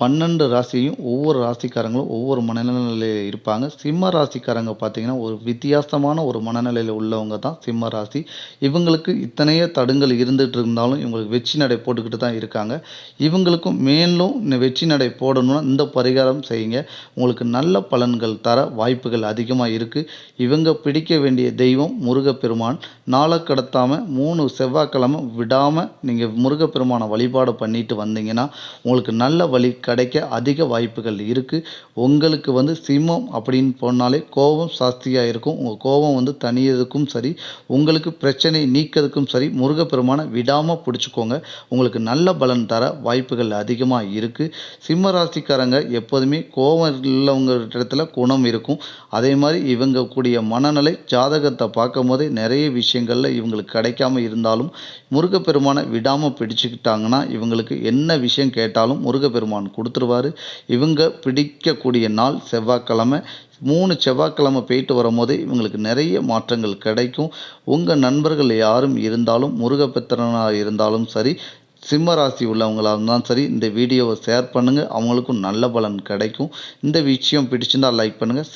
பன்னெண்டு ராசியும் ஒவ்வொரு ராசிக்காரங்களும் ஒவ்வொரு மனநிலையில் இருப்பாங்க. சிம்ம ராசிக்காரங்க பார்த்தீங்கன்னா ஒரு வித்தியாசமான ஒரு மனநிலையில் உள்ளவங்க தான் சிம்ம ராசி. இவங்களுக்கு இத்தனைய தடுங்கள் இருந்துகிட்டு இருந்தாலும் இவங்களுக்கு வெற்றி நடை போட்டுக்கிட்டு தான் இருக்காங்க. இவங்களுக்கும் மேலும் இந்த வெற்றி நடை போடணும்னா இந்த பரிகாரம் செய்யுங்க. உங்களுக்கு நல்ல பலன்கள் தர வாய்ப்புகள் அதிகமாக இருக்குது இவங்க பிடிக்க வேண்டிய தெய்வம் முருகப்பெருமான். நாளை கடத்தாமல் மூணு செவ்வாய்க்கிழமை விடாமல் நீங்கள் முருகப்பெருமானை வழிபாடு பண்ணிட்டு வந்தீங்கன்னா உங்களுக்கு நல்ல வழி கிடைக்க அதிக வாய்ப்புகள் இருக்குது உங்களுக்கு வந்து சிம்மம் அப்படின்னு போனாலே கோபம் ஜாஸ்தியாக இருக்கும். உங்கள் கோபம் வந்து தனியதுக்கும் சரி உங்களுக்கு பிரச்சனை நீக்கிறதுக்கும் சரி முருகப்பெருமானை விடாமல் பிடிச்சிக்கோங்க. உங்களுக்கு நல்ல பலன் தர வாய்ப்புகள் அதிகமாக இருக்குது சிம்ம ராசிக்காரங்க எப்போதுமே கோபம் உள்ளவங்க இடத்துல குணம் இருக்கும். அதே மாதிரி இவங்க கூடிய மனநிலை ஜாதகத்தை பார்க்கும் போதே நிறைய விஷயங்களில் இவங்களுக்கு கிடைக்காம இருந்தாலும் முருகப்பெருமானை விடாமல் பிடிச்சிக்கிட்டாங்கன்னா இவங்களுக்கு என்ன விஷயம் கேட்டாலும் முருகப்பெருமான் கொடுத்துருவாரு. இவங்க பிடிக்கக்கூடிய நாள் செவ்வாய்க்கிழமை. மூணு செவ்வாய்க்கிழமை போயிட்டு வரும்போது இவங்களுக்கு நிறைய மாற்றங்கள் கிடைக்கும். உங்கள் நண்பர்கள் யாரும் இருந்தாலும் முருகப்பெத்திரனாக இருந்தாலும் சரி சிம்ம ராசி உள்ளவங்களாக இருந்தாலும் சரி இந்த வீடியோவை ஷேர் பண்ணுங்கள் அவங்களுக்கும் நல்ல பலன் கிடைக்கும். இந்த விஷயம் பிடிச்சிருந்தால் லைக் பண்ணுங்கள் ஷேர்